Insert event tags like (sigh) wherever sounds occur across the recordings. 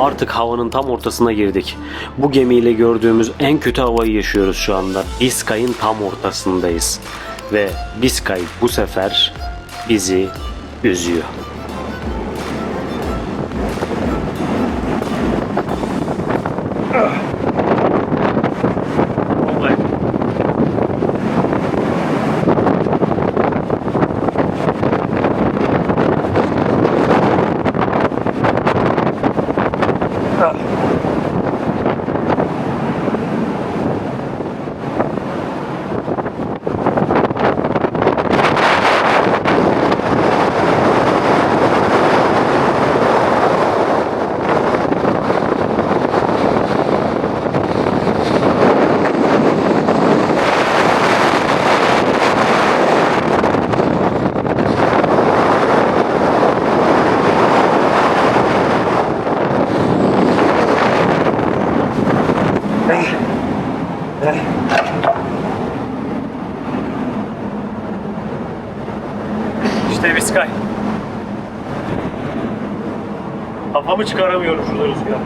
Artık havanın tam ortasına girdik. Bu gemiyle gördüğümüz en kötü havayı yaşıyoruz şu anda. Biskay'ın tam ortasındayız. Ve Biskay bu sefer bizi üzüyor. Kafamı çıkaramıyorum şurada rüzgar.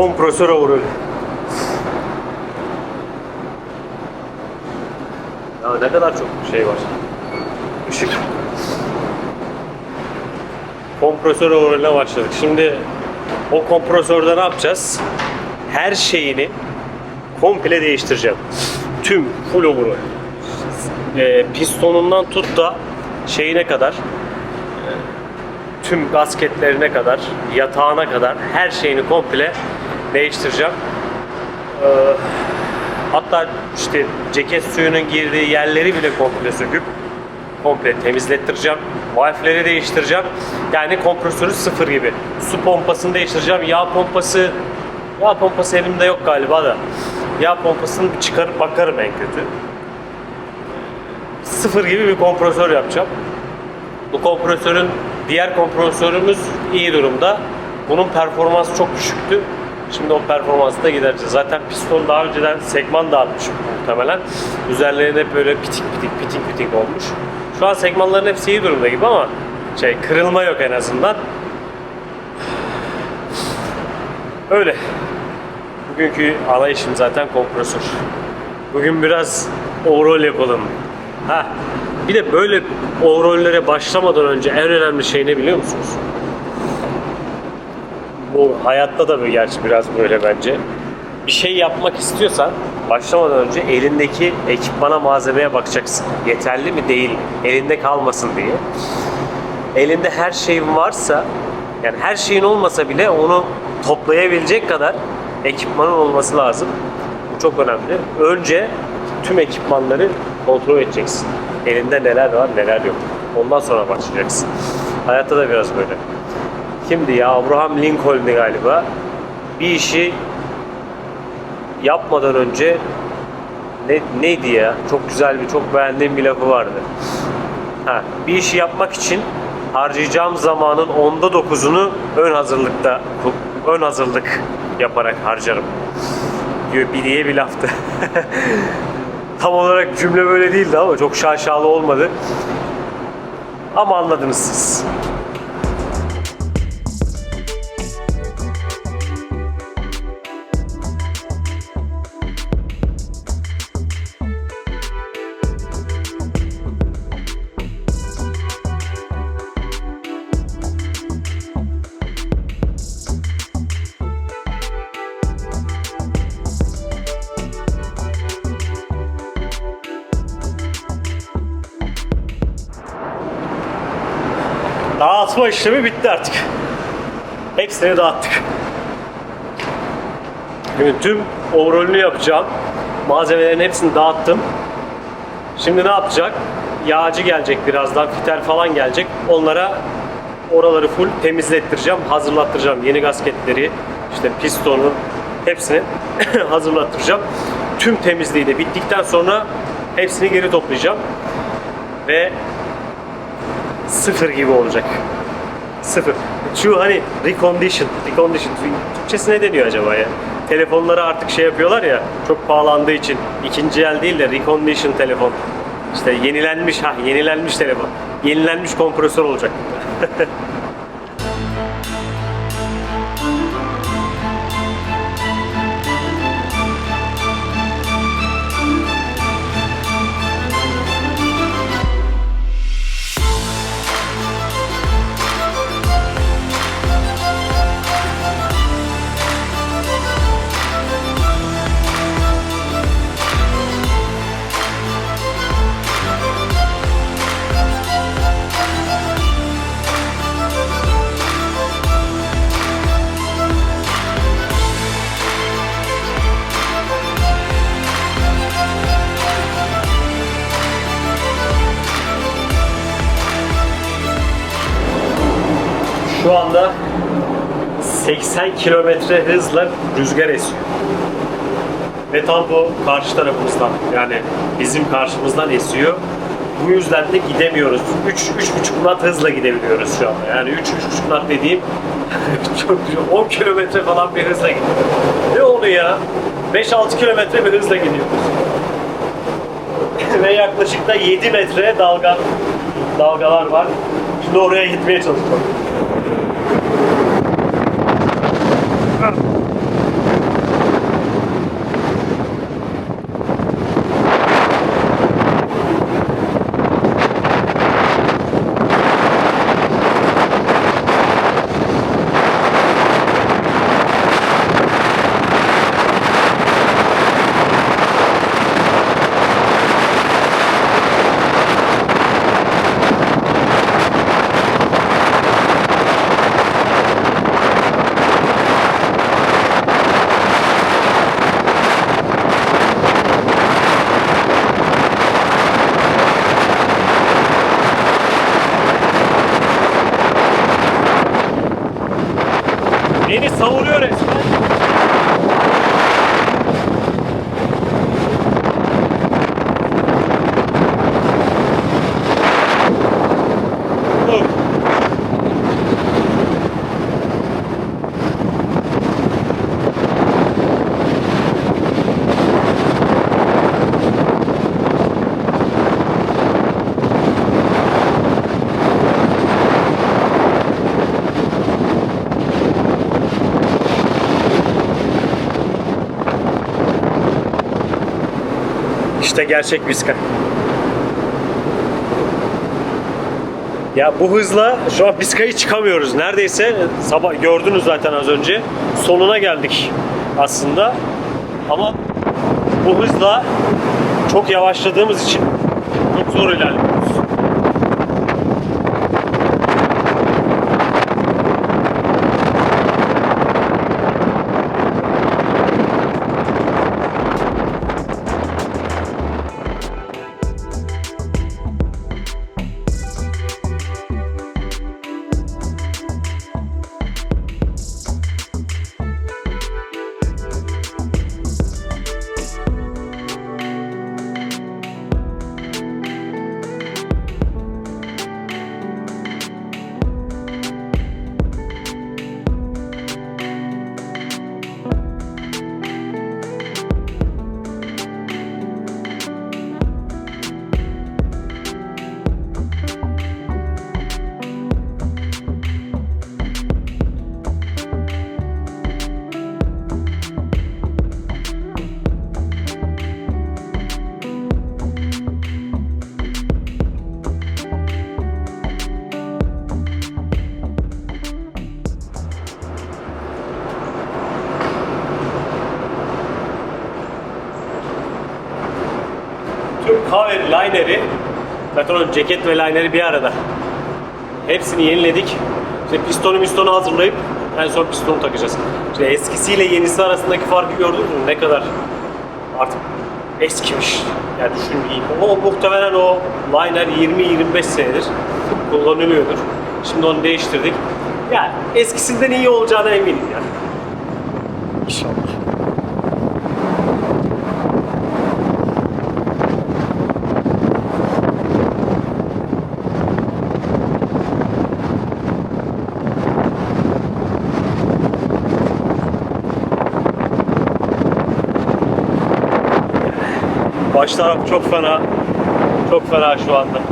Kompresör overall. Ya ne kadar çok şey var. Işık. Kompresör overall'e başladık. Şimdi o kompresörde ne yapacağız? Her şeyini komple değiştireceğim. Tüm full overall. Ee, pistonundan tut da şeyine kadar tüm gasketlerine kadar, yatağına kadar her şeyini komple değiştireceğim. Ee, hatta işte ceket suyunun girdiği yerleri bile komple söküp komple temizlettireceğim. Valfleri değiştireceğim. Yani kompresörü sıfır gibi. Su pompasını değiştireceğim. Yağ pompası yağ pompası elimde yok galiba da. Yağ pompasını bir çıkarıp bakarım en kötü. Sıfır gibi bir kompresör yapacağım. Bu kompresörün diğer kompresörümüz iyi durumda. Bunun performansı çok düşüktü. Şimdi o performansı da gidereceğiz. Zaten piston daha önceden segman dağıtmış muhtemelen. Üzerlerine hep böyle pitik pitik pitik pitik olmuş. Şu an segmanların hepsi iyi durumda gibi ama şey kırılma yok en azından. Öyle. Bugünkü ana işim zaten kompresör. Bugün biraz overall yapalım. Ha. Bir de böyle overall'lere başlamadan önce en önemli şey ne biliyor musunuz? Bu hayatta da böyle gerçi biraz böyle bence. Bir şey yapmak istiyorsan başlamadan önce elindeki ekipmana malzemeye bakacaksın. Yeterli mi değil mi? Elinde kalmasın diye. Elinde her şeyin varsa yani her şeyin olmasa bile onu toplayabilecek kadar ekipmanın olması lazım. Bu çok önemli. Önce tüm ekipmanları kontrol edeceksin. Elinde neler var neler yok. Ondan sonra başlayacaksın. Hayatta da biraz böyle. Kimdi ya? Abraham Lincoln'di galiba. Bir işi yapmadan önce ne, neydi ya? Çok güzel bir, çok beğendiğim bir lafı vardı. Ha, bir işi yapmak için harcayacağım zamanın onda dokuzunu ön hazırlıkta ön hazırlık yaparak harcarım. Diyor bir diye bir laftı. (laughs) Tam olarak cümle böyle değildi ama çok şaşalı olmadı. Ama anladınız siz. Dağıtma işlemi bitti artık. Hepsini dağıttık. Şimdi tüm overall'ünü yapacağım. Malzemelerin hepsini dağıttım. Şimdi ne yapacak? Yağcı gelecek birazdan, fitel falan gelecek. Onlara oraları full temizlettireceğim, hazırlattıracağım. Yeni gasketleri, işte pistonu hepsini (laughs) hazırlattıracağım. Tüm temizliği de bittikten sonra hepsini geri toplayacağım. Ve sıfır gibi olacak. Sıfır. Şu hani recondition, recondition Türkçesi ne deniyor acaba ya? Telefonlara artık şey yapıyorlar ya çok pahalandığı için ikinci el değil de recondition telefon. İşte yenilenmiş ha yenilenmiş telefon. Yenilenmiş kompresör olacak. (laughs) 80 kilometre hızla rüzgar esiyor. Ve tam bu karşı tarafımızdan yani bizim karşımızdan esiyor. Bu yüzden de gidemiyoruz. 3 3,5 knot hızla gidebiliyoruz şu anda. Yani 3 3,5 knot dediğim (laughs) çok 10 kilometre falan bir hızla gidiyor. Ne onu ya? 5-6 kilometre bir hızla gidiyoruz. (laughs) Ve yaklaşık da 7 metre dalga dalgalar var. Şimdi oraya gitmeye çalışıyorum. Gerçek viska. Ya bu hızla şu an Biska'yı çıkamıyoruz. Neredeyse sabah gördünüz zaten az önce. Sonuna geldik aslında. Ama bu hızla çok yavaşladığımız için çok zor ilerliyoruz. O ceket ve lineri bir arada. Hepsini yeniledik. İşte pistonu pistonu hazırlayıp en son pistonu takacağız. İşte eskisiyle yenisi arasındaki farkı gördün mü? Ne kadar artık eskimiş. Yani düşün o muhtemelen o liner 20-25 senedir kullanılıyordur. Şimdi onu değiştirdik. Yani eskisinden iyi olacağına eminim yani. İnşallah. Baş taraf çok fena. Çok fena şu anda.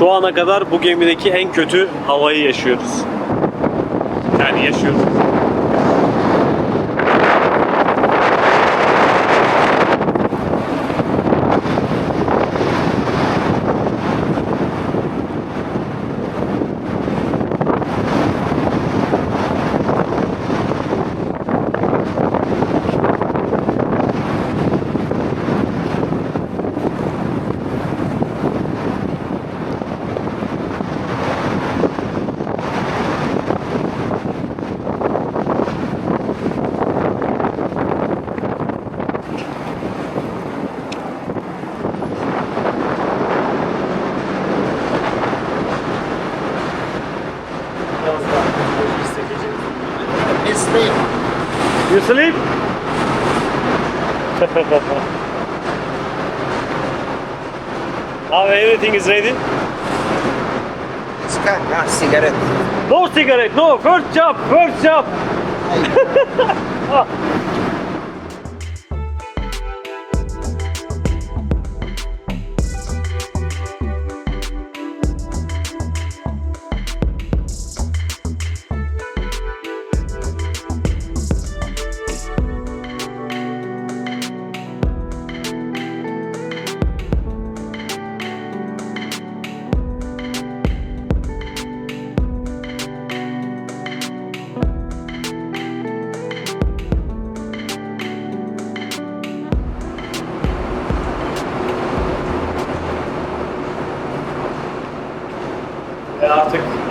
Şu ana kadar bu gemideki en kötü havayı yaşıyoruz. Yani yaşıyoruz. You sleep? (laughs) Now everything is ready. Scan, yeah, cigarette. No cigarette, no. First job, first job. (laughs)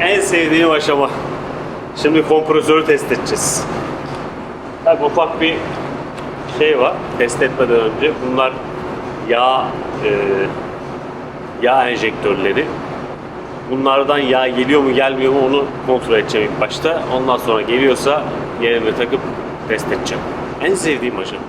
en sevdiğim aşama. Şimdi kompresörü test edeceğiz. Tabii ufak bir şey var test etmeden önce. Bunlar yağ e, yağ enjektörleri. Bunlardan yağ geliyor mu gelmiyor mu onu kontrol edeceğim ilk başta. Ondan sonra geliyorsa yerine takıp test edeceğim. En sevdiğim aşama.